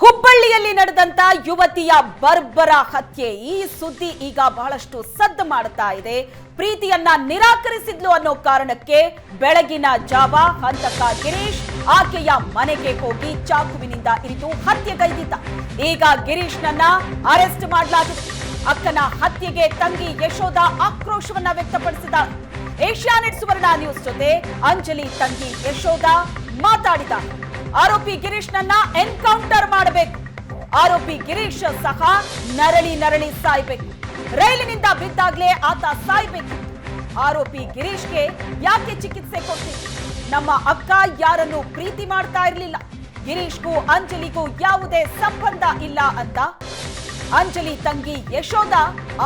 ಹುಬ್ಬಳ್ಳಿಯಲ್ಲಿ ನಡೆದಂತ ಯುವತಿಯ ಬರ್ಬರ ಹತ್ಯೆ. ಈ ಸುದ್ದಿ ಈಗ ಬಹಳಷ್ಟು ಸದ್ದು ಮಾಡುತ್ತಾ ಇದೆ. ಪ್ರೀತಿಯನ್ನ ನಿರಾಕರಿಸಿದ್ಲು ಅನ್ನೋ ಕಾರಣಕ್ಕೆ ಬೆಳಗಿನ ಜಾವ ಹಂತಕ ಗಿರೀಶ್ ಆಕೆಯ ಮನೆಗೆ ಹೋಗಿ ಚಾಕುವಿನಿಂದ ಇರಿದು ಹತ್ಯೆಗೈದಿದ್ದ ಈಗ ಗಿರೀಶ್ನನ್ನ ಅರೆಸ್ಟ್ ಮಾಡಲಾಗಿತ್ತು ಅಕ್ಕನ ಹತ್ಯೆಗೆ ತಂಗಿ ಯಶೋಧ ಆಕ್ರೋಶವನ್ನ ವ್ಯಕ್ತಪಡಿಸಿದ ಏಷ್ಯಾನೆಟ್ ಸುವರ್ಣ ನ್ಯೂಸ್ ಜೊತೆ ಅಂಜಲಿ ತಂಗಿ ಯಶೋಧ ಮಾತಾಡಿದ್ದಾರೆ. ಆರೋಪಿ ಗಿರೀಶ್ನನ್ನ ಎನ್ಕೌಂಟರ್ ಮಾಡಬೇಕು. ಆರೋಪಿ ಗಿರೀಶ್ ಸಹ ನರಳಿ ನರಳಿ ಸಾಯ್ಬೇಕು. ರೈಲಿನಿಂದ ಬಿದ್ದಾಗ್ಲೇ ಆತ ಸಾಯ್ಬೇಕು. ಆರೋಪಿ ಗಿರೀಶ್ಗೆ ಯಾಕೆ ಚಿಕಿತ್ಸೆ ಕೊಡ್ತೀವಿ ನಮ್ಮ ಅಕ್ಕ ಯಾರನ್ನು ಪ್ರೀತಿ ಮಾಡ್ತಾ ಇರಲಿಲ್ಲ? ಗಿರೀಶ್ಗೂ ಅಂಜಲಿಗೂ ಯಾವುದೇ ಸಂಬಂಧ ಇಲ್ಲ ಅಂತ ಅಂಜಲಿ ತಂಗಿ ಯಶೋಧ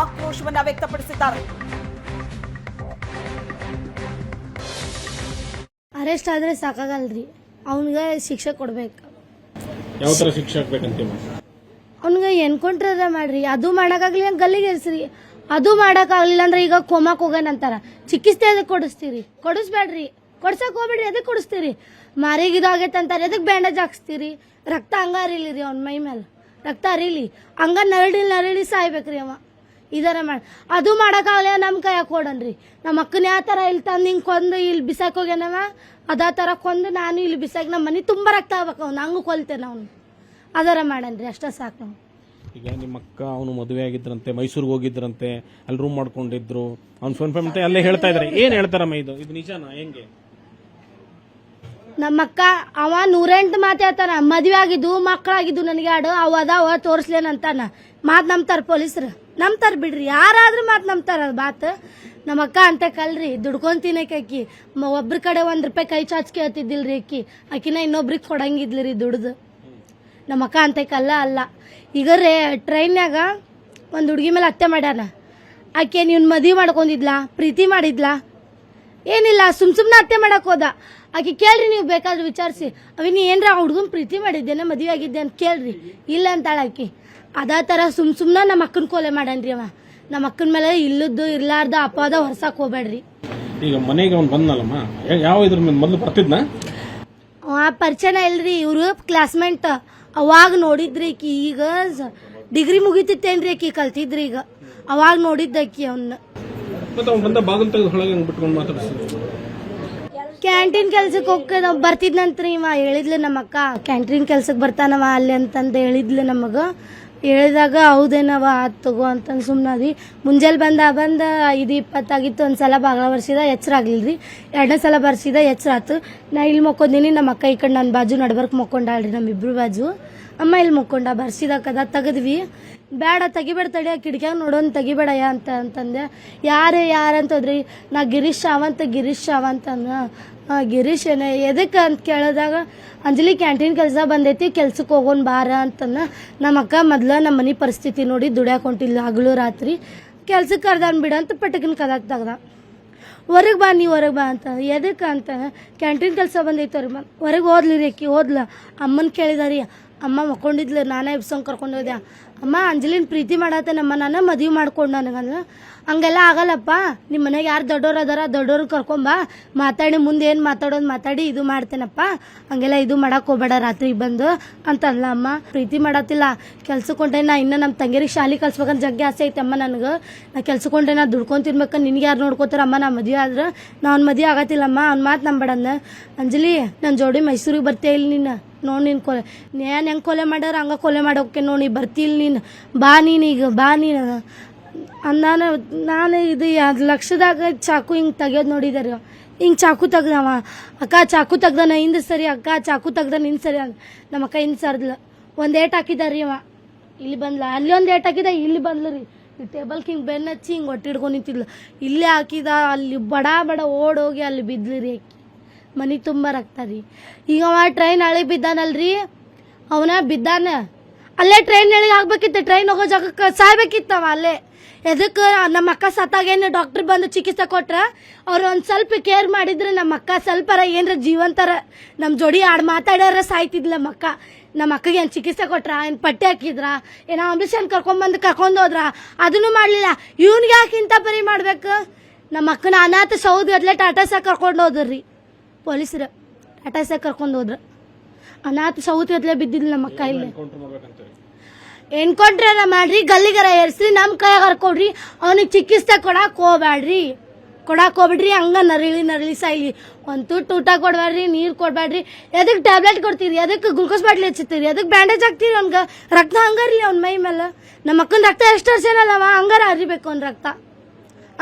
ಆಕ್ರೋಶವನ್ನ ವ್ಯಕ್ತಪಡಿಸಿದ್ದಾರೆ. ಅರೆಸ್ಟ್ ಆದ್ರೆ ಸಾಕಾಗಲ್ರಿ. ಅವನಿಗೆ ಶಿಕ್ಷೆ ಕೊಡ್ಬೇಕು. ಯಾವ ತರ ಶಿಕ್ಷೆ ಆಗ್ಬೇಕಂತೀವ ಅವನಿಗೆ ಎನ್ಕೌಂಟ್ರ ಮಾಡ್ರಿ. ಅದು ಮಾಡೋಕ್ಕಾಗಲಿ ಹಂಗೆ ಗಲ್ಲಿಗೆ ಇರಿಸ್ರಿ ಅದು ಮಾಡೋಕ್ಕಾಗಲಿಲ್ಲ ಅಂದ್ರೆ ಈಗ ಕೋಮಾಕ್ ಹೋಗೋಣಂತಾರ ಚಿಕಿತ್ಸೆ ಅದಕ್ಕೆ ಕೊಡಿಸ್ತೀರಿ. ಕೊಡಿಸ್ಬೇಡ್ರಿ. ಕೊಡ್ಸಕ್ ಹೋಗ್ಬೇಡ್ರಿ. ಅದಕ್ಕೆ ಕೊಡಿಸ್ತೀರಿ. ಮಾರಿಗೆ ಇದಾಗೈತೆ ಅಂತಾರೆ. ಅದಕ್ಕೆ ಬ್ಯಾಂಡೇಜ್ ಹಾಕ್ಸ್ತೀರಿ. ರಕ್ತ ಹಂಗ ಹರಿಲಿ ರೀ ಅವ್ನ ಮೈ ಮೇಲೆ ರಕ್ತ ಹರಿಲಿ ಹಂಗ ನರಳಿ ನರಳಿ ಸಾಯ್ಬೇಕ್ರಿ ಅವ. ಇದರ ಮಾಡಿ ಅದು ಮಾಡೋಕ್ಕಾಗಲ್ಲ ನಮ್ಮ ಕೈಯಾಗ ಕೊಡನ್ರಿ ನಮ್ಮ ಅಕ್ಕನ ಯಾವ ಥರ ಇಲ್ಲಿ ತಂದು ಹಿಂಗೆ ಕೊಂದು ಇಲ್ಲಿ ಬಿಸಾಕ್ ಹೋಗ್ಯಾನವ ಅದಾ ಥರ ಕೊಂದು ನಾನು ಇಲ್ಲಿ ಬಿಸಾಕಿ ನಮ್ಮ ಮನೆ ತುಂಬ ರಕ್ತ ಆಗ್ಬೇಕು ಅವ್ನು. ಹಂಗೂ ಕೊಲ್ತೇನೆ ಅವನು. ಅದರ ಮಾಡನ್ರಿ ಅಷ್ಟೇ ಸಾಕು ನಾವು ಈಗ ನಿಮ್ಮ ಅಕ್ಕ ಅವನು ಮದುವೆ ಆಗಿದ್ರಂತೆ ಮೈಸೂರಿಗೆ ಹೋಗಿದ್ರಂತೆ ಅಲ್ಲಿ ರೂಮ್ ಮಾಡ್ಕೊಂಡಿದ್ರು. ಅವ್ನು ಫೋನ್ ಫೋನ್ ಮತ್ತೆ ಅಲ್ಲೇ ಹೇಳ್ತಾ ಇದಾರೆ. ಏನು ಹೇಳ್ತಾರಮ್ಮ ಇದು? ಇದು ನಿಜನಾ? ಹೆಂಗೆ? ನಮ್ಮಕ್ಕ ಅವ ನೂರೆಂಟು ಮಾತಾಡ್ತಾನ ಮದ್ವೆ ಆಗಿದ್ದು ಮಕ್ಕಳಾಗಿದ್ದು ನನಗೆ ಆಡು ಅವ ಅದಾವ ತೋರಿಸ್ಲೇನಂತಾನ. ಮಾತು ನಂಬ್ತಾರೆ ಪೊಲೀಸರು. ನಂಬ್ತಾರ ಬಿಡ್ರಿ, ಯಾರಾದ್ರೂ ಮಾತು ನಂಬ್ತಾರ ಅದು ನಮ್ಮ ಅಕ್ಕ ಅಂತ ಕಲ್ರಿ, ದುಡ್ಕೊಂಡ್ ತಿನ್ನಕ್ಕೆ ಅಕ್ಕಿ. ಮ- ಒಬ್ರ ಕಡೆ ಒಂದ್ ರೂಪಾಯಿ ಕೈ ಚಾಚ್ ಕೇಳ್ತಿದ್ದಿಲ್ರಿ ಅಕ್ಕಿ. ಅಕ್ಕಿನ ಇನ್ನೊಬ್ರಿಗೆ ಕೊಡಂಗಿದ್ಲಿ ದುಡ್ದು. ನಮ್ಮ ಅಕ್ಕ ಅಂತ ಕಲ್ಲ ಅಲ್ಲ. ಈಗ ರೇ ಟ್ರೈನ್ಯಾಗ ಒಂದು ಹುಡುಗಿ ಮೇಲೆ ಅತ್ತೆ ಮಾಡ್ಯಾನ. ಆಕೆ ನೀನು ಮದುವೆ ಮಾಡ್ಕೊಂಡಿದ್ಲಾ, ಪ್ರೀತಿ ಮಾಡಿದ್ಲಾ? ಏನಿಲ್ಲ, ಸುಮ್ ಸುಮ್ಮನೆ ಅತ್ತೆ ಮಾಡಕ್ ಹೋದ. ಆಕೆ ಕೇಳ್ರಿ ನೀವು ಬೇಕಾದ್ರೆ ವಿಚಾರಿಸಿ. ಅವಿನ ಏನ್ರ ಆ ಹುಡ್ಗನ್ ಪ್ರೀತಿ ಮಾಡಿದ್ದೇನೆ, ಮದುವೆ ಆಗಿದ್ದೆ ಅಂತ ಕೇಳ್ರಿ. ಇಲ್ಲ ಅಂತಾಳೆ ಆಕಿ. ಅದೇ ಥರ ಸುಮ್ ಸುಮ್ನೆ ನಮ್ಮ ಅಕ್ಕನ ಕೊಲೆ ಮಾಡನ್ರಿ ಅವ. ನಮ್ಮ ಅಕ್ಕನ ಮೇಲೆ ಇಲ್ಲದ್ದು ಇರ್ಲಾರ್ದ ಅಪವಾದ ಹೊರ್ಸಕ್ ಹೋಗ್ಬೇಡ್ರಿ. ಈಗ ಮನೆಗೆ ಅವ್ನು ಬಂದಲ್ಲಮ್ಮ ಯಾವ ಇದ್ರ ಮೇಲೆ ಮೊದಲು ಬರ್ತಿದ್ನ? ಅವ ಪರಿಚಯನ ಇಲ್ರಿ ಇವರು ಕ್ಲಾಸ್ಮೇಟ್ ಅವಾಗ ನೋಡಿದ್ರಿ ಈಕಿ ಈಗ ಡಿಗ್ರಿ ಮುಗಿತಿತ್ತೇನ್ರಿ ಆಕಿ ಕಲ್ತಿದ್ರಿ ಈಗ. ಅವಾಗ ನೋಡಿದ್ದ ಆಕಿ ಅವನ್ನ ಮತ್ತೆ ಅವ್ನು ಬಂದ ಬಾಗಿಲು ತೆಗೆದು ಹೊಳಗೆ ಬಿಟ್ಕೊಂಡು ಮಾತಾಡಿಸ್ತಿದ್ರು ಕ್ಯಾಂಟೀನ್ ಕೆಲ್ಸಕ್ಕೆ ನಾವ್ ಬರ್ತಿದ್ನಂತ್ರಿ ಇವ. ಹೇಳಿದ್ಲು ನಮ್ಮ ಅಕ್ಕ ಕ್ಯಾಂಟೀನ್ ಕೆಲ್ಸಕ್ಕೆ ಬರ್ತಾನವ ಅಲ್ಲಿ ಅಂತಂದು ಹೇಳಿದ್ಲು ನಮಗ. ಹೇಳಿದಾಗ ಹೌದೇನವ ಆತ್ ತಗೋ ಅಂತಂದು ಸುಮ್ಮನದಿ ಮುಂಜಾನೆ ಬಂದ ಬಂದ ಐದು ಇಪ್ಪತ್ತಾಗಿತ್ತು, ಒಂದು ಸಲ ಬಾಗಿಲ ಬರ್ಸಿದ, ಎಚ್ಚರ ರೀ ಎರಡನೇ ಸಲ ಬರ್ಸಿದ, ಎಚ್ಚರ ಆತು. ನಾ ಇಲ್ಲಿ ಮಕ್ಕೊಂದಿನಿ ನಮ್ಮ ಅಕ್ಕ ಈ ಕಡೆ ನನ್ನ ಬಾಜು ನಡ್ಬರ್ಕ್ ಮಕ್ಕೊಂಡಾಳ್ರಿ ನಮ್ಮಿಬ್ರು ಬಾಜು. ಅಮ್ಮ ಇಲ್ಲಿ ಮಕ್ಕೊಂಡ ಕದ, ತೆಗದ್ವಿ. ಬೇಡ ತೆಗಿಬೇಡ ತಡಿ, ಆ ಕಿಟಕಿಯಾಗ ನೋಡೋನ್ ತೆಗಿಬೇಡಯ್ಯ ಅಂತ ಅಂತಂದೆ. ಯಾರೇ ಯಾರಂತ ಹೋದ್ರಿ ನಾ ಗಿರೀಶ್ ಶಾವಂತ ಗಿರೀಶ್ ಶಾವಂತ ಅಂದ ಆ, ಗಿರೀಶ್ ಏನೇ ಎದಕ್ಕೆ ಅಂತ ಕೇಳಿದಾಗ ಅಂಜಲಿ ಕ್ಯಾಂಟೀನ್ ಕೆಲಸ ಬಂದೈತಿ ಕೆಲ್ಸಕ್ಕೆ ಹೋಗೋನ್ ಬಾರ ಅಂತನ ನಮ್ಮ ಅಕ್ಕ ಮೊದ್ಲು ನಮ್ಮ ಮನೆ ಪರಿಸ್ಥಿತಿ ನೋಡಿ ದುಡ್ಯಾಕೊಂಟಿಲ್ಲ ಹಗಲು ರಾತ್ರಿ. ಕೆಲ್ಸಕ್ಕೆ ಕರ್ದಾನ ಬಿಡ ಅಂತ ಪಟಕಿನ ಕದಾಕ್ ತೆಗ್ದ. ಹೊರಗೆ ಬಾ ನೀ ಹೊರಗೆ ಬಾ ಅಂತ. ಎದಕ್ಕೆ ಅಂತ. ಕ್ಯಾಂಟೀನ್ ಕೆಲಸ ಬಂದೈತೆ ಅವ್ರಿಗೆ ಬಾ. ಹೊರಗೆ ಓದ್ಲಿ ರೀ ಅಕ್ಕಿ ಓದ್ಲ ಅಮ್ಮನ ಕೇಳಿದಾರಿ ಅಮ್ಮ ಮಕ್ಕೊಂಡಿದ್ಲು ನಾನೇ ಇಬ್ಸಂಗೆ ಕರ್ಕೊಂಡು ಹೋದೆ. ಅಮ್ಮ, ಅಂಜಲಿನ ಪ್ರೀತಿ ಮಾಡತ್ತೆ ನಮ್ಮ ನಾನು ಮದುವೆ ಮಾಡ್ಕೊಂಡು ನನಗಂದ್ರೆ ಹಂಗೆಲ್ಲ ಆಗಲ್ಲಪ್ಪ. ನಿಮ್ಮ ಮನೆಗೆ ಯಾರು ದೊಡ್ಡೋರು ಅದಾರ ದೊಡ್ಡೋರು ಕರ್ಕೊಂಬ ಮಾತಾಡಿ, ಮುಂದೆ ಏನು ಮಾತಾಡೋದು ಮಾತಾಡಿ, ಇದು ಮಾಡ್ತೇನಪ್ಪ. ಹಂಗೆಲ್ಲ ಇದು ಮಾಡಕ್ಕೆ ಹೋಗ್ಬೇಡ, ರಾತ್ರಿಗೆ ಬಂದು ಅಂತಲ್ಲ ಅಮ್ಮ. ಪ್ರೀತಿ ಮಾಡತ್ತಿಲ್ಲ. ಕೆಲ್ಸಕ್ಕೆ ನಾ ಇನ್ನು ನಮ್ಮ ತಂಗಿರಿಗೆ ಶಾಲೆ ಕಲ್ಸ್ಬೇಕಂತ ಜಗ್ಗಿ ಆಸೆ ಐತೆ ಅಮ್ಮ ನನಗೆ. ನಾ ಕೆಲ್ಸಕ್ಕೆ ನಾ ದುಡ್ಕೊಂತಿರ್ಬೇಕು ನಿನಗೆ ಯಾರು ನೋಡ್ಕೋತಾರ ಅಮ್ಮ ನಾ ಮದುವೆ ಆದ್ರೆ. ನಾ ಅವ್ನ ಮದುವೆ ಆಗತ್ತಿಲ್ಲಮ್ಮ ಅವ್ನ ಮಾತು ನಂಬೇಡಂದ ಅಂಜಲಿ ನನ್ನ ಜೋಡಿ ಮೈಸೂರಿಗೆ ಬರ್ತೀಯ ಇಲ್ಲಿ ನೀನು? ನೋಡಿ ನೀನು ಕೊಲೆ ನ್ಯಾನ್ ಹೆಂಗೆ ಕೊಲೆ ಮಾಡ್ಯಾರ, ಹಂಗೆ ಕೊಲೆ ಮಾಡೋಕೆ ನೋಡಿ ಬರ್ತಿಲ್ಲ ನೀನು? ಬಾ ನೀನು ಈಗ, ಬಾ ನೀನು. ನಾನು ನಾನು ಇದು ಅದು ಲಕ್ಷದಾಗ ಚಾಕು ಹಿಂಗೆ ತೆಗಿಯೋದು ನೋಡಿದಾರೆ ಹಿಂಗೆ ಚಾಕು ತೆಗ್ದವ. ಅಕ್ಕ ಚಾಕು ತೆಗ್ದಾನ, ಹಿಂದೆ ಸರಿ, ಅಕ್ಕ ಚಾಕು ತೆಗ್ದಾನ ಹಿಂದೆ ಸರಿ ನಮ್ಮ ಅಕ್ಕ ಹಿಂದೆ ಸರ್ದ್ಲ. ಒಂದು ಏಟ್ ಹಾಕಿದಾರಿ ಅವ. ಇಲ್ಲಿ ಬಂದ್ಲ. ಅಲ್ಲಿ ಒಂದು ಏಟ್ ಹಾಕಿದ ಇಲ್ಲಿ ಬಂದ್ಲು ರೀ. ಈ ಟೇಬಲ್ಗೆ ಹಿಂಗೆ ಬೆನ್ನು ಹಚ್ಚಿ ಹಿಂಗೆ ಹೊಟ್ಟೆ ಹಿಡ್ಕೊಂಡು ನಿಂತಿದ್ಲು. ಇಲ್ಲೇ ಹಾಕಿದ, ಅಲ್ಲಿ ಬಡ ಬಡ ಓಡೋಗಿ ಅಲ್ಲಿ ಬಿದ್ಲು ರೀ ಅಕ್ಕಿ. ಮನೆ ತುಂಬ ರಕ್ತ ರೀ. ಈಗ ಅವ ಟ್ರೈನ್ ಹಳಿ ಬಿದ್ದಾನಲ್ರಿ. ಅವನ ಬಿದ್ದಾನ. ಅಲ್ಲೇ ಟ್ರೈನ್ ಎಳಿಗೆ ಆಗ್ಬೇಕಿತ್ತು ಟ್ರೈನ್ ಹೋಗೋ ಜಾಗಕ್ಕೆ ಸಾಯ್ಬೇಕಿತ್ತವ ಅಲ್ಲೇ. ಎದಕ್ಕೆ ನಮ್ಮ ಅಕ್ಕ ಸತ್ತಾಗೇನು ಡಾಕ್ಟರ್ ಬಂದು ಚಿಕಿತ್ಸೆ ಕೊಟ್ರ? ಅವ್ರು ಒಂದು ಸ್ವಲ್ಪ ಕೇರ್ ಮಾಡಿದ್ರೆ ನಮ್ಮ ಅಕ್ಕ ಸ್ವಲ್ಪರ ಏನರ ಜೀವಂತರ ನಮ್ಮ ಜೋಡಿ ಆಡ್ ಮಾತಾಡ್ಯಾರ ಸಾಯ್ತಿದ್ಲ ನಮ್ಮ ನಮ್ಮ ಅಕ್ಕಗೆ ಏನು ಚಿಕಿತ್ಸೆ ಕೊಟ್ರ, ಏನು ಪಟ್ಟಿ ಹಾಕಿದ್ರ? ಏನೋ ಆಂಬ್ಯುಲೆನ್ಸ್ ಕರ್ಕೊಂಬಂದು ಕರ್ಕೊಂಡು ಹೋದ್ರ? ಅದನ್ನು ಮಾಡಲಿಲ್ಲ. ಇವ್ನಿಗೆ ಯಾಕೆ ಇಂಥ ಪರಿ ಮಾಡಬೇಕು? ನಮ್ಮ ಅಕ್ಕನ ಅನಾಥ ಸೌದ್ ಅದ್ಲೇ ಟಾಟಾ ಸಾಕ್ ಕರ್ಕೊಂಡು ಹೋದ್ರಿ. ಪೊಲೀಸರು ಟಾಟಾ ಸಾಕ್ ಕರ್ಕೊಂಡು ಹೋದ್ರು. ಅನಾಥ ಸೌತಿ ಬಿದ್ದಿಲ್ಲ ನಮ್ಮ ಅಕ್ಕ ಇಲ್ಲಿ. ಎನ್ಕೌಂಟ್ರ ಮಾಡ್ರಿ ಗಲ್ಲಿಗರ ಏರ್ಸ್ರಿ ನಮ್ಮ ಕೈಯಾಗ ಹರ್ಕೊಡ್ರಿ ಅವನಿಗೆ ಚಿಕಿತ್ಸೆ ಕೊಡಕ್ ಹೋಗ್ಬ್ಯಾಡ್ರಿ. ಕೊಡಕ್ಕೆ ಹೋಗ್ಬಿಡ್ರಿ ಹಂಗ ನರಳಿ ನರಳಿ ಸಾಯ್ಲಿ. ಒಂದ್ ತುಟ್ಟು ಊಟ ಕೊಡ್ಬೇಡ್ರಿ ನೀರು ಕೊಡ್ಬೇಡ್ರಿ ಎದಕ್ಕೆ ಟ್ಯಾಬ್ಲೆಟ್ ಕೊಡ್ತೀರಿ? ಎದಕ್ಕೆ ಗ್ಲುಕೋಸ್ ಬಾಟ್ಲಿ ಹಚ್ಚುತ್ತೀರಿ ಎದಕ್ಕೆ ಬ್ಯಾಂಡೇಜ್ ಹಾಕ್ತೀರಿ ಅವ್ನ್ಗ ರಕ್ತ ಹಂಗಾರ್ಲಿ ಅವ್ನ ಮೈ ಮೇಲೆ ನಮ್ಮ ಅಕ್ಕನ ರಕ್ತ ಎಷ್ಟು ವರ್ಷನಲ್ಲವ ಹಂಗಾರ ಹರಿಬೇಕು ಅವ್ನ ರಕ್ತ.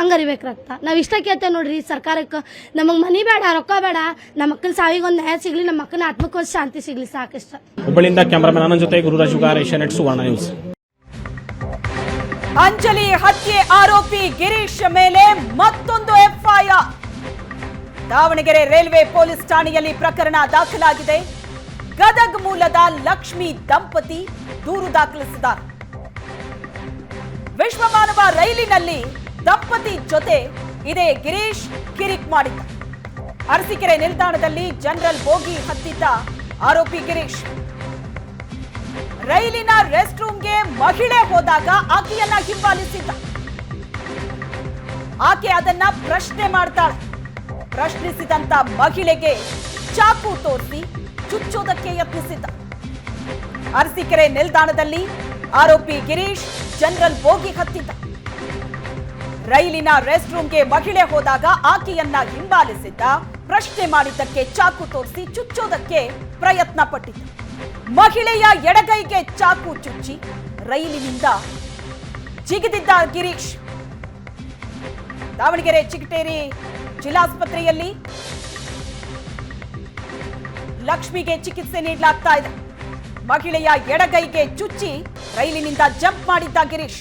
ಹಂಗರಿಬೇಕು ರಕ್ತ ನಾವು ಇಷ್ಟ ಕೇಳ್ತೇವೆ ನೋಡ್ರಿ ಸರ್ಕಾರಕ್ಕೆ. ನಮಗೆ ಮನಿ ಬೇಡ ರೊಕ್ಕ ಬೇಡ. ನಮ್ಮ ಮಕ್ಕಳ ಸಾವಿಗೆ ಒಂದು ನ್ಯಾಯ ಸಿಗ್ಲಿ ನಮ್ಮ ಮಕ್ಕಳ ಆತ್ಮಕ್ಕೆ ಒಂದು ಶಾಂತಿ ಸಿಗ್ಲಿ ಸಾಕಿಷ್ಟ. ಹುಬ್ಬಳ್ಳಿಯಿಂದ ಕ್ಯಾಮ್ರಾಮನ್ ಆನಂದ್ ಜೊತೆ ಗುರುರಾಜ್ ಉಗಾರ್ ಏಷ್ಯಾನೆಟ್ ಸುವರ್ಣ ನ್ಯೂಸ್. ಅಂಜಲಿ ಹತ್ಯೆ ಆರೋಪಿ ಗಿರೀಶ್ ಮೇಲೆ ಮತ್ತೊಂದು ಎಫ್ಐಆರ್ ದಾವಣಗೆರೆ ರೈಲ್ವೆ ಪೊಲೀಸ್ ಠಾಣೆಯಲ್ಲಿ ಪ್ರಕರಣ ದಾಖಲಾಗಿದೆ. ಗದಗ್ ಮೂಲದ ಲಕ್ಷ್ಮಿ ದಂಪತಿ ದೂರು ದಾಖಲಿಸಿದ್ದಾರೆ. ವಿಶ್ವಮಾನವ ರೈಲಿನಲ್ಲಿ ದಂಪತಿ ಜೊತೆ ಇದೇ ಗಿರೀಶ್ ಕಿರಿಕ್ ಮಾಡಿದ್ದ. ಅರಸೀಕೆರೆ ನಿಲ್ದಾಣದಲ್ಲಿ ಜನರಲ್ ಬೋಗಿ ಹತ್ತಿದ್ದ ಆರೋಪಿ ಗಿರೀಶ್. ರೈಲಿನ ರೆಸ್ಟ್ ರೂಮ್ಗೆ ಮಹಿಳೆ ಹೋದಾಗ ಆಕೆಯನ್ನ ಹಿಂಬಾಲಿಸಿದ್ದ. ಆಕೆ ಅದನ್ನ ಪ್ರಶ್ನೆ ಮಾಡ್ತಾಳೆ. ಪ್ರಶ್ನಿಸಿದಂತ ಮಹಿಳೆಗೆ ಚಾಕು ತೋರಿಸಿ ಚುಚ್ಚೋದಕ್ಕೆ ಯತ್ನಿಸಿದ್ದ. ಅರಸೀಕೆರೆ ನಿಲ್ದಾಣದಲ್ಲಿ ಆರೋಪಿ ಗಿರೀಶ್ ಜನರಲ್ ಬೋಗಿ ಹತ್ತಿದ್ದ. ರೈಲಿನ ರೆಸ್ಟ್ ರೂಮ್ಗೆ ಮಹಿಳೆ ಹೋದಾಗ ಆಕೆಯನ್ನ ಹಿಂಬಾಲಿಸಿದ್ದ. ಪ್ರಶ್ನೆ ಮಾಡಿದ್ದಕ್ಕೆ ಚಾಕು ತೋರಿಸಿ ಚುಚ್ಚೋದಕ್ಕೆ ಪ್ರಯತ್ನ ಪಟ್ಟಿದ್ದ ಮಹಿಳೆಯ ಎಡಗೈಗೆ ಚಾಕು ಚುಚ್ಚಿ ರೈಲಿನಿಂದ ಜಿಗಿದಿದ್ದ ಗಿರೀಶ್. ದಾವಣಗೆರೆ, ಚಿಗಟೇರಿ ಜಿಲ್ಲಾಸ್ಪತ್ರೆಯಲ್ಲಿ ಲಕ್ಷ್ಮಿಗೆ ಚಿಕಿತ್ಸೆ ನೀಡಲಾಗ್ತಾ ಇದೆ. ಮಹಿಳೆಯ ಎಡಗೈಗೆ ಚುಚ್ಚಿ ರೈಲಿನಿಂದ ಜಂಪ್ ಮಾಡಿದ್ದ ಗಿರೀಶ್.